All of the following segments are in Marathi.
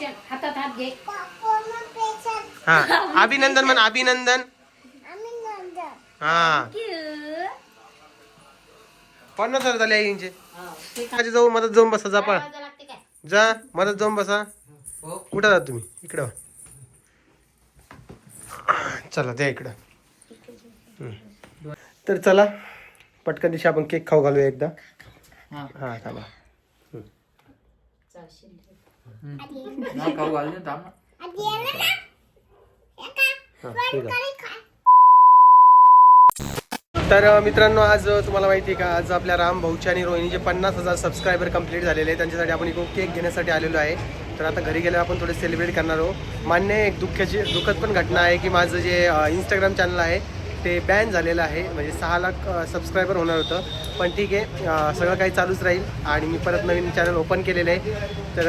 कॉंग्रॅच्युलेशन हातात हात घे. हा अभिनंदन म्हण अभिनंदन. हा. पन्नास हजार झाले आईचे. माझ्या जाऊ मदत जाऊन बसा जा पळा. वाजायला लागते काय? जा मदत जाऊन बसा. कुठं जात तुम्ही? इकडं चला द्या इकडं. तर चला पटकन दिवशी आपण केक खाऊ घालूया एकदा. हा. हा थांबा. चालशील. हा, खाऊ घाल ना, थांब. तर मित्रांनो आज तुम्हाला माहिती आहे का आज आपल्या राम भाऊचे आणि रोहिणीचे पन्नास हजार सबस्क्रायबर कंप्लीट झालेले आहे त्यांच्यासाठी आपण इकडून केक घेण्यासाठी आलेलो आहे तर आता घरी गेल्यावर आपण थोडे सेलिब्रेट करणार आहोत मान्य एक दुःखाची दुःखद पण घटना आहे की माझं जे इंस्टाग्राम चॅनल आहे ते बॅन झालेलं आहे. म्हणजे सहा लाख सबस्क्रायबर होणार होतं. पण ठीक आहे सगळं काही चालूच राहील. आणि मी परत नवीन चॅनल ओपन केलेलं आहे. तर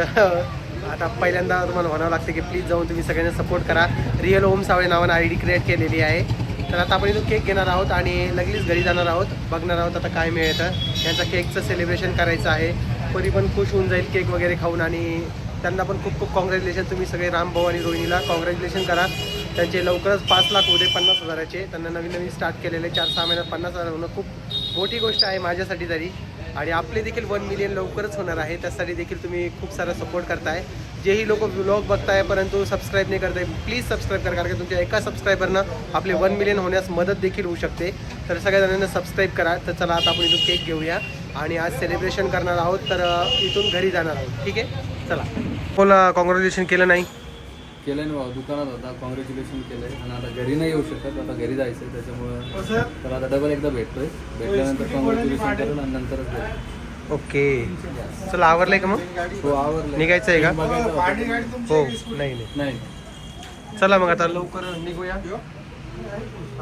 आता पहिल्यांदा तुम्हाला म्हणावं लागतं की प्लीज जाऊन तुम्ही सगळ्यांना सपोर्ट करा. रिअल ओम सावळे नावानं आय डी क्रिएट केलेली आहे. तर आता आपण इथून केक घेणार आहोत आणि लगेच घरी जाणार आहोत. बघणार आहोत आता काय मिळतं. यांचा केकचं सेलिब्रेशन करायचं आहे. कोणी पण खुश होऊन जाईल केक वगैरे खाऊन आणि त्यांना पण खूप खूप कॉंग्रॅच्युलेशन तुम्ही सगळे रामभाऊ आणि रोहिणीला कॉंग्रॅच्युलेशन करा. त्यांचे लवकरच पाच लाख होते पन्नास हजाराचे. त्यांना नवीन नवीन स्टार्ट केलेले चार सहा महिन्यात पन्नास हजार होणं खूप मोठी गोष्ट आहे माझ्यासाठी तरी. आणि आपले देखील वन मिलियन लवकरच होणार आहे. त्यासाठी देखील तुम्ही खूप सारा सपोर्ट करताय. जेही लोक ब्लॉग बघताय परंतु सबस्क्राईब नाही करताय प्लीज सबस्क्राईब करा. कारण की तुमच्या एका सबस्क्रायबरनं आपले वन मिलियन होण्यास मदत देखील होऊ शकते. तर सगळ्या जणांना सबस्क्राईब करा. तर चला आता आपण इथून केक घेऊया. आणि आज सेलिब्रेशन करणार आहोत तर इथून घरी जाणार आहोत. ठीक आहे? चला. बोला कॉंग्रॅच्युलेशन केलं नाही? केलंय ना भाऊ दुकानात होता. कॉंग्रॅच्युलेशन केलंय. आणि आता घरी नाही येऊ शकत. आता घरी जायचंय त्याच्यामुळे तर आता डबल एकदा भेटतोय. भेटल्यानंतर कॉंग्रॅच्युलेशन करून आणि नंतरच भेटू. ओके. चला आवरलंय का मग? हो आवडलं निघायचं आहे का बघायचं होतं. हो नाही नाही. नाही. चला मग आता. लवकर निघूया.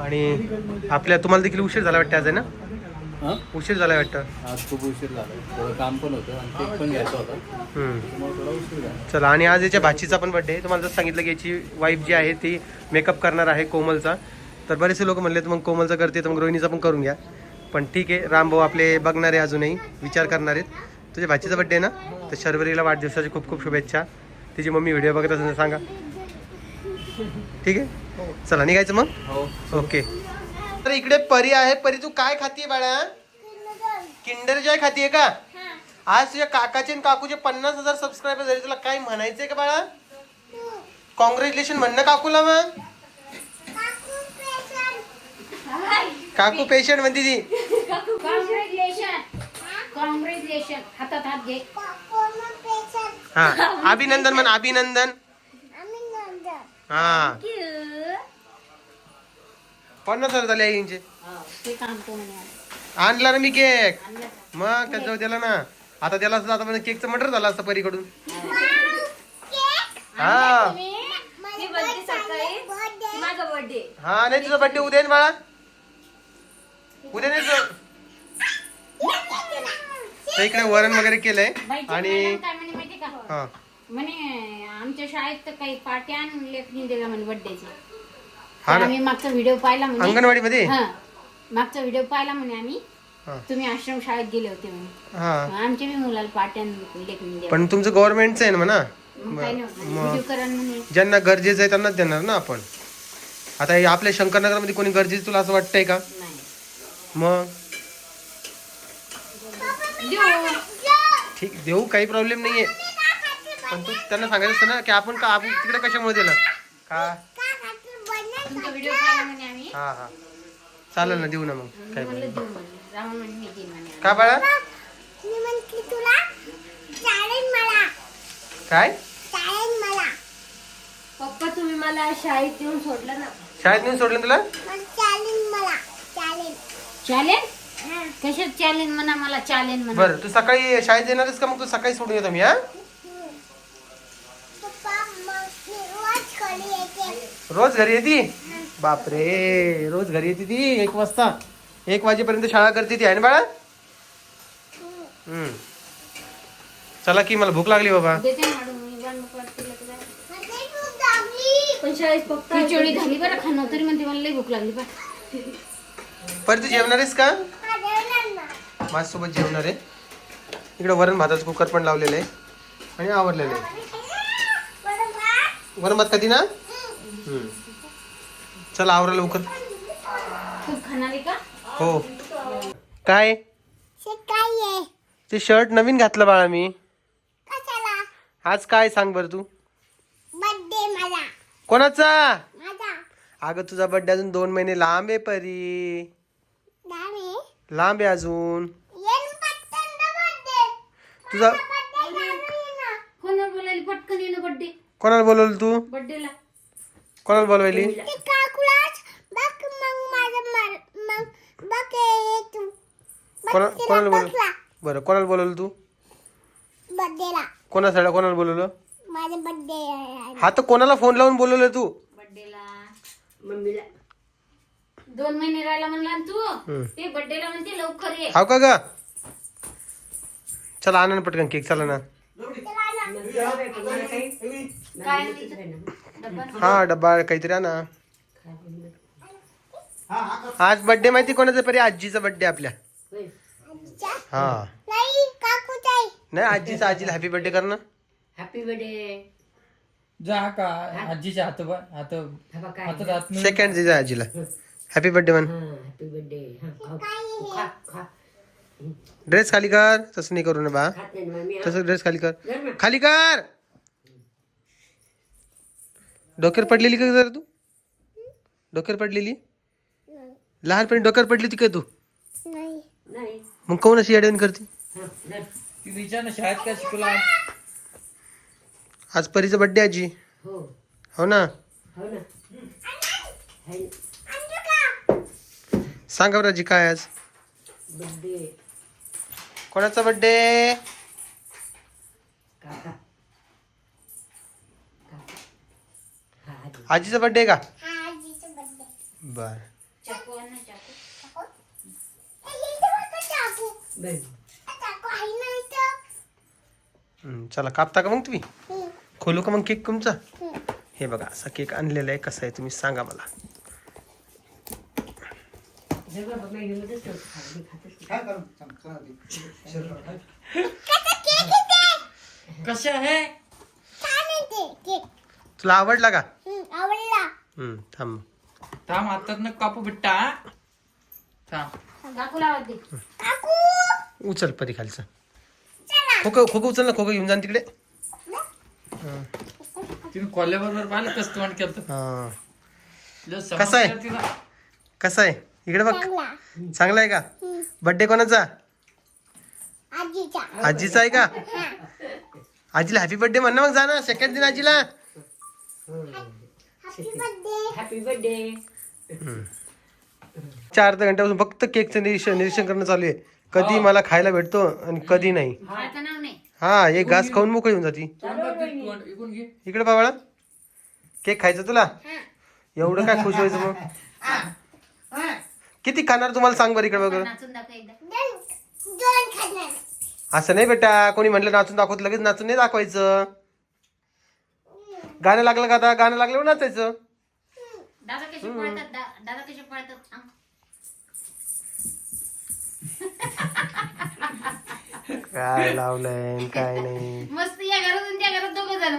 आणि आपल्या तुम्हाला देखील उशीर झाला वाटतं आज आहे ना? हा उशीर झाला वाटतं. आज खूप उशीर झाला थोडं काम पण होतं आणि केक पण घ्यायचा होता. हम्म. त्यामुळे थोडा उशीर झाला. चला आणि आज याच्या भाचीचा पण बड्डे आहे. तुम्हाला जर सांगितलं की याची वाईफ जी आहे ती मेकअप करणार आहे कोमलचा. तर बरेचसे लोक म्हणले तर मग कोमलचा करते तर मग रोहिणीचा पण करून घ्या. पण ठीक आहे रामभाऊ आपले बघणारे अजूनही विचार करणार आहेत. तुझ्या भाचीचा बड्डे आहे ना? तर शर्वरीला वाढदिवसाची खूप खूप शुभेच्छा. तिची मम्मी व्हिडिओ बघत असेल तर सांगा. ठीक आहे? चला निघायचं मग? हो. ओके तर इकडे परी आहे. परी तू काय खातीये बाळा? किंडर जॉय खातीये का? आज तुझ्या काकाचे आणि काकूचे पन्नास हजार सबस्क्रायबर झाले तुला काय म्हणायचंय का बाळा? कॉंग्रॅच्युलेशन म्हणणं काकूला मग. काकू पेशंट म्हणते ती हा. अभिनंदन म्हण अभिनंदन. हा. पन्नास हजार झाले आईचे. आणला ना मी केक. मग त्याच्यावर दिला ना. आता त्याला असं आता म्हणजे केकचं मटर झालं असतं परीकडून. हा. मी बर्थडे सकाळी माझा बर्थडे हा नाही तुझा बड्डे उद्या आहे ना बाळा. उद्या नाही तर इकडे वरण वगैरे केलंय. आणि हा. म्हणे आमच्या शाळेत तर काही आणून लेखनी दिला म्हणे बर्थडेची आम्ही मागचा व्हिडिओ पाहिला म्हणे. अंगणवाडी मध्ये हा. मागचा व्हिडिओ पाहिला म्हणे आम्ही. हा. तुम्ही आश्रम शाळेत गेले होते म्हणे. हा. आमच्या बी मुलाला आणून लेखनी द्या. पण तुमचं गव्हर्नमेंटचं आहे ना म्हणा. मग काय नाही मग- व्हिडिओ करा म्हणे. ज्यांना गरजेचं आहे त्यांनाच देणार ना आपण. आता हे आपल्या शंकरनगरमध्ये कोणी गरजेचं तुला असं वाटतंय का? नाही. मग. ठीक देऊ काही प्रॉब्लेम नाहीये. पण तू त्यांना सांगायचं असतं ना की आपण का आपण तिकडे कशामुळे दिलं का? तुमचा व्हिडिओ पाहिला म्हणे आम्ही. हा हा. चालेल ना देऊ ना मग. काय म्हणलं देऊ म्हणे. रामा म्हणे मी देईन म्हणे का बाळा? काय? पप्पा तुम्ही मला शाळेत येऊन सोडलं ना. शाळेत नेऊन सोडलं तुला? चॅलेंज कशात चॅलेंज म्हणा मला चॅलेंज म्हणा. बरं तू सकाळी शाळेत येणारच का मग तू सकाळी सोडून येतो मी हा? रोज घरी येते? बापरे रोज घरी येते ती एक वाजता. एक वाजेपर्यंत शाळा करते ती आहे ना बाळा? हम्म. चला की मला भूक लागली बाबा. खिचडी झाली बरं खाणं तरी म्हणते मला लई भूक लागली बा परत तू जेवणार आहेस का माझ्यासोबत जेवणार आहे. इकडे वरण भाताचं कुकर पण लावलेलं आहे. आणि आवरलेलं आहे. वरण भात? कधी ना. चला आवरा लवकर. हो. काय? काय आहे? ते शर्ट नवीन घातलं बाळा मी. कशाला? आज काय सांग बरं तू? बर्थडे माझा कोणाचा? माझा. अगं तुझा बड्डे अजून दोन महिने लांब आहे परी. लांब आहे? अजून. बर्थडे तुझा बर्थडे ना. कोणाला बोलवलं तू? बड्डेला कोणाला बोलवायली? हे कोणाला बघला बरं कोणाला बोलवलं तू? बर्थडेला कोणासाठी कोणाला बोलवलं? माझा बर्थडे हा तर कोणाला फोन लावून बोलवलं तू? दोन महिने राहिला म्हणला. तू. ते बड्डेला म्हणते लवकर ये. हाव का ग? चला ना पटकन केक चला ना. काय? हा डब्बा काहीतरी आणा. आज बर्थडे माहिती कोणाचा परी आजीचा बर्थडे आपल्या. हा. नाही काकूचा आहे नाही आजीचा आजीला हॅपी बर्थडे कर ना. हॅपी बर्थडे जा का? आजीच्या हात हात हातात. सेकंड दिजा आजीला. हॅपी बर्थडे म्हण हॅपी बर्थडे ड्रेस खाली कर. तसं नाही करू ना बा तसं ड्रेस खाली कर. खाली कर. डोक्यावर पडलेली का जरा तू? डोक्यावर पडलेली? लहानपणी डोक्यावर पडली होती काय तू? नाही. मग कोण अशी अडवण करते? शाळेत काय शिकला आज? परीचा बर्थडे आजी. हो. ना? सांगा बरं आजी काय आज? कोणाचा बर्थडे आजीचा बर्थडे का हा आजीचा बर्थडे बर चाकू आण ना चाकू ए इथे बघ चाकू चाकू आहे ना इथं. हम्म, चला कापता का मग तुम्ही? हम्म, खोलू का मग केक तुमचा? हम्म. हे बघा असा केक आणलेला आहे कसा आहे तुम्ही सांगा मला. कशा आहे छान आहे ते केक तुला आवडला का? आवडला. हम्म, थांब. थांब हातात न कापू बिट्टा. थांब. काकू लावत. दे काकू! उचल परी खालचं. चला. खोकं खोकं उचल ना खोकं घेऊन जा ना तिकडे. तिने कोल्ह्याबरोबर पाहिलं कसं तोंड केलं हा. तिला कसं आहे? कसा आहे? इकडे बघ. चांगला. चांगला आहे का? हम्म, बर्थडे कोणाचा? आजीचा. आजीचा आहे का? आजीला हॅपी बर्थडे म्हण ना मग जा ना सेकंड दिन आजीला. हॅपी बर्थडे चार ते घंट्यापासून फक्त केकचं निरीक्षण निरीक्षण करणं चालू आहे. कधी मला खायला भेटतो आणि कधी नाही. खायचं नाव नाही. हा एक घास खाऊन मोकळी होऊन जाती. इकडे बाबा केक खायचं तुला? एवढं काय खुश व्हायचं मग? किती खाणार तुम्हाला सांग बरं इकडे बघ. नाचून दाखव एकदा. दोन दोन खाणार. असं नाही बेटा कोणी म्हणलं नाचून दाखवत लगेच नाचून नाही दाखवायचं. गाणं लागलं का आता? गाणं लागलं नाचायचं. दादा कसे पळतात? दा- दादा कसे पळतात? सांग. काय लावलंय काय नाही. मस्त या घरातून त्या घरात दोघं जण.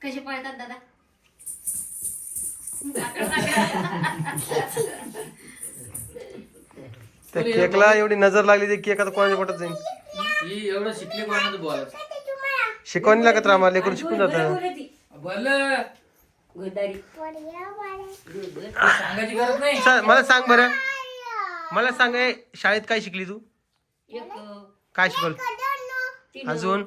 कसे पळतात दादा? त्या केकला एवढी नजर लागली ते केक आता कोणाच्या पोटात जाईल? ही एवढं शिकली कोणाचं बोलायचं शिकवणी लागत राहा लेकरून शिकून जातं. सांगायची गरज नाही मला सांग बरं. मला सांग ए, शाळेत काय शिकली तू? काय शिकवल? अजून? अजून.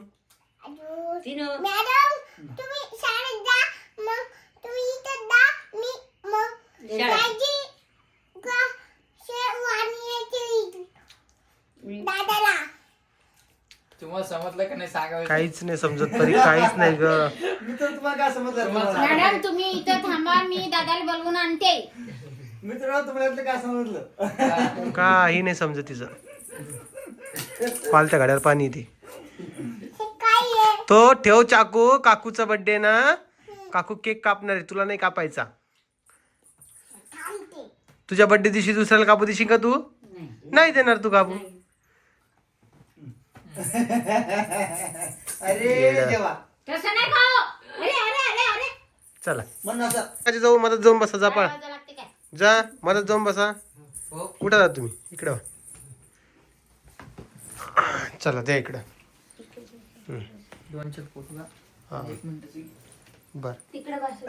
मॅडम तुम्ही शाळेत जा मग तुम्ही इथं जा मी मग दाजी का शेवानी येते दादाला तुम्हाला समजलं का नाही सांगायचं काहीच नाही समजत तरी काहीच नाही ग. मी तर तुम्हाला काय समजलं तुम्हाला? मॅडम तुम्ही इथं थांबा मी दादाला बोलवून आणते. मी तर तुम्हाला यातलं काय समजलं काही नाही समजत तिचं. पालत्या गाड्यावर पाणी येते. हे काय आहे तो ठेव चाकू काकूचा बर्थडे ना. काकू केक कापणार आहे तुला नाही कापायचा. थांबते तुझ्या बर्थडे दिवशी दुसऱ्याला कापू देशील का तू? नाही. देणार तू कापू. अरे देवा. तसं नाही खाओ अरे चला. म्हण असं. काकाची जाऊ मदत जाऊन बसा जा पळा. आवाज लागते काय? जा मदत जाऊन बसा. कुठं जा तुम्ही? इकडं वा. चला द्या इकडं. दोनशे फोटो का? हा. एक मिनिटाची बर. तिकडे बसून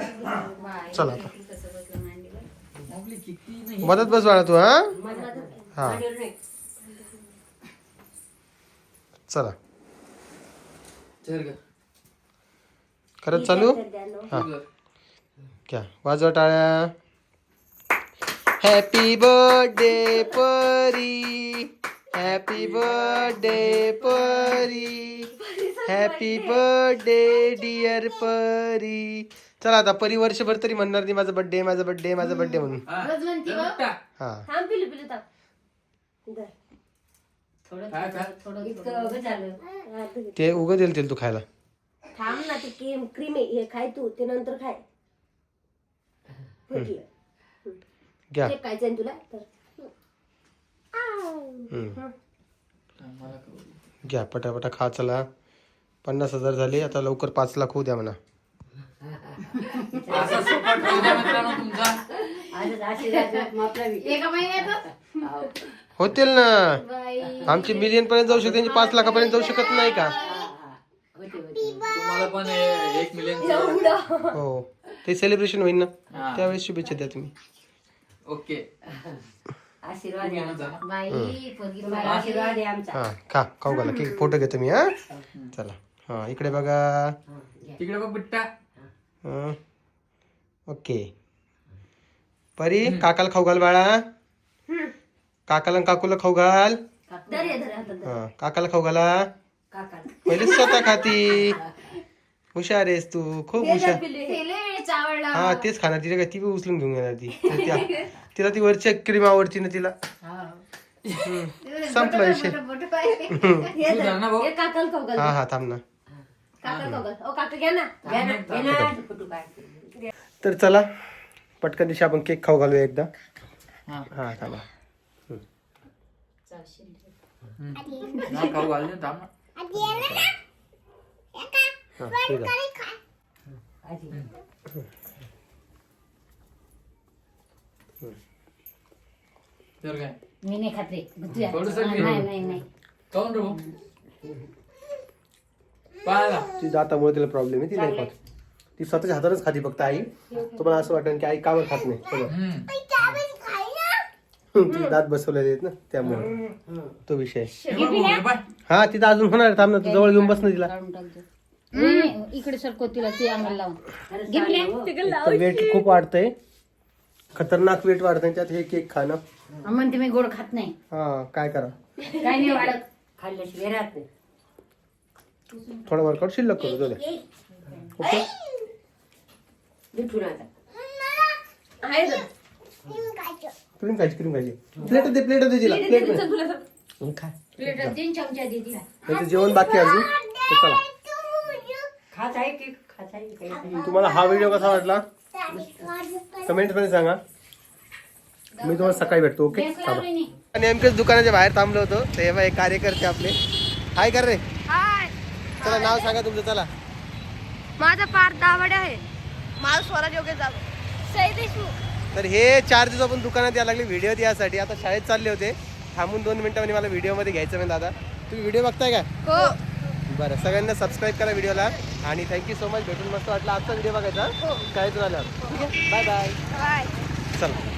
बाई, चला आता. कसं बसलं मांडीवर. मोगली किती नाही. मदत बस बाळा तू हा? हा. चला चल. खरंच चालू? हा. क्या वाजवा टाळ्या. Happy birthday Pari. Happy birthday Pari. Happy birthday dear Pari. चला आता परी वर्षभर तरी म्हणणार नाही माझा बर्थडे माझा बर्थडे माझा बर्थडे म्हणून. हो. हा. थांब पिलू पिलू थांब. धर. थोडं काय काय? थोडं इतकं उभं झालं. धर. ते उगं देईल तेल तू खायला. थांब ना ते क्रीम क्रीम आहे हे खाय तू ते नंतर खाय. फुटलं घ्या. ते खायचं आहे तुला? तर. हम्म. मला कळलं. घ्या पटापटा खा चला. पन्नास हजार झाले आता लवकर पाच लाख होऊ द्या म्हणा. असा द्या मित्रांनो तुमचा. आशीर्वाद. एका महिन्यात होतील ना. आमची मिलियन पर्यंत जाऊ शकते त्यांची पाच लाखापर्यंत जाऊ शकत नाही का? तुम्हाला पण हे एक मिलियन हो. ते सेलिब्रेशन होईल ना. त्यावेळेस शुभेच्छा द्या तुम्ही. ओके. आशीर्वाद आहे आमचा. बाई पोरगी तुम्हाला आशीर्वाद आहे आमचा. हा खा खाऊ घाला. की फोटो घेतो मी हा? चला. हा इकडे बघा. तिकडे बघ बिट्टा. हं. ओके. परी काकाला खाऊ घाल बाळा. काकाला आणि काकूला खाऊ घाल. धर हे, धर हातात धर. हा काकाला खाऊ घाला. काका पहिले स्वतः खाती. हुशार आहेस तू खूप हुशार. वेळेच आवडला हा तेच खाणार तिला काय ती बी उचलून घेऊन येणार ती. तर त्या- तिला ती वरची क्रीम आवडती ना तिला. हम्म. संपला विषय. हे तू धर. धर ना भाऊ. हे काकाला खाऊ घाल. हा हा थांब ना. काकाला खाऊ घाल. ओ काका घ्या ना. घ्या ना. घ्या ना. फोटो काढ तर चला पटकन दिवशी आपण केक खाऊ घालूया एकदा. हा. हा थांबा. ना. खाऊ घाल ना, थांब ना. आधी येणार ना? एका हा ठीक आहे. कडे खा. तर काय? मी नाही खात रे. तुझ्या थोडंसं घे. नाही नाही नाही. काऊन रे भाऊ. पाहा. ती दातामुळे तिला प्रॉब्लेम आहे. ती नाही खात. ती स्वतःच्या हातानच खाती फक्त आई. तुम्हाला असं वाटेल की आई कावर खात नाही. हम्म. ती दात बसवलेले आहेत ना त्यामुळे. तो विषय. हे हे. हा तिथं अजून होणार थांब ना तू जवळ घेऊन बस ना तिला. इकडे सरको तिला ती अंगाला लावून. तर वेट खूप वाढतंय. खतरनाक वेट वाढतंय त्यात हे केक खाणं म्हणते मी गोड खात नाही. हा काय करा. काय नाही वाढत. खाल्ल्याशिवाय राहत नाही. थोडं वर्कआउट शिल्लक करू तुला ओके? मिठून आता. आहे. क्रीम खायची क्रीम खायची. प्लेट दे प्लेट दे तिला प्लेट तीन चमचा दे तिला. त्याचं जेवण बाकी आहे अजून. तर चला. खात आहे की खात आहे की काही तुम्हाला हा व्हिडिओ कसा वाटला? माझं कमेंटमध्ये सांगा. मी तुम्हाला सकाळी भेटतो ओके? गॅस लावली नाही नेमकेच दुकानाच्या बाहेर थांबलो होतो. ते हे कार्यकर्ते आपले. हाय कर रे. हाय. चला नाव सांगा तुमचं चला. माझं पार दावडे आहे. माझं स्वराज योग्य जाधव. सई देशमुख. तर हे चार दिवस आपण दुकानात यायला लागले व्हिडिओ यासाठी. आता शाळेत चालले होते. थांबून दोन मिनिटांमध्ये मला व्हिडिओमध्ये घ्यायचं म्हणजे दादा. तुम्ही व्हिडिओ बघताय का? हो. बरं सगळ्यांना सबस्क्राईब करा व्हिडिओला. आणि थँक्यू सो मच भेटून मस्त वाटलं. आजचा व्हिडिओ बघायचा शाळेतून आल्यावर ठीक आहे? बाय बाय बाय चला.